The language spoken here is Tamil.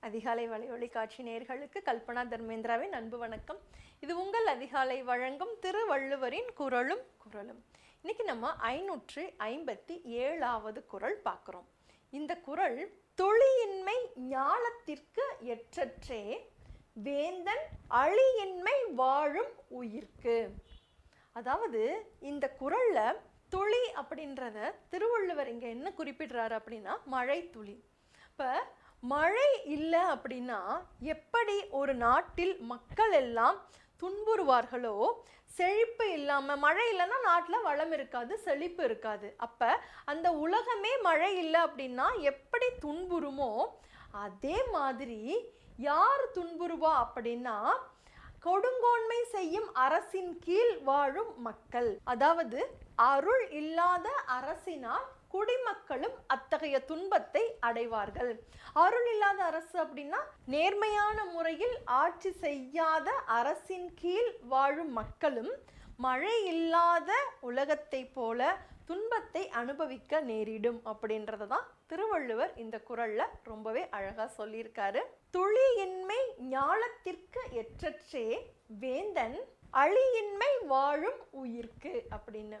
அதிகாலை வலையொலி காட்சி நேயர்களுக்கு கல்பனா தர்மேந்திராவின் அன்பு வணக்கம். இது உங்கள் அதிகாலை வழங்கும் திருவள்ளுவரின் குரலும் குரலும். இன்னைக்கு நம்ம ஐநூற்று ஐம்பத்தி ஏழாவது குரல் பார்க்குறோம். இந்த குரல் தொழியின்மை ஞானத்திற்கு எற்றற்றே வேந்தன் அழியின்மை வாழும் உயிர்க்கு. அதாவது இந்த குரலில் துளி அப்படின்றத திருவள்ளுவர் இங்க என்ன குறிப்பிடுறாரு அப்படின்னா மழை துளி. இப்ப மழை இல்லை அப்படின்னா எப்படி ஒரு நாட்டில் மக்கள் எல்லாம் துன்புறுவார்களோ? செழிப்பு இல்லாமல் மழை இல்லைன்னா நாட்டில் வளம் இருக்காது செழிப்பு இருக்காது. அப்போ அந்த உலகமே மழை இல்லை அப்படின்னா எப்படி துன்புறுமோ அதே மாதிரி யார் துன்புறுவா அப்படின்னா கொடுங்கோன்மை செய்யும் அரசின் கீழ் வாழும் மக்கள். அதாவது அருள் இல்லாத அரசினால் குடிமக்களும் அத்தகைய துன்பத்தை அடைவார்கள். அருள் இல்லாத அரசு அப்படின்னா நேர்மையான முறையில் ஆட்சி செய்யாத அரசின் கீழ் வாழும் மக்களும் மழை இல்லாத உலகத்தை போல துன்பத்தை அனுபவிக்க நேரிடும் அப்படின்றத தான் திருவள்ளுவர் இந்த குறள்ல ரொம்பவே அழகா சொல்லியிருக்காரு. துளியின்மை ஞாலத்திற்கு எற்றற்றே வேந்தன் அழியின்மை வாழும் உயிர்க்கு அப்படின்னு.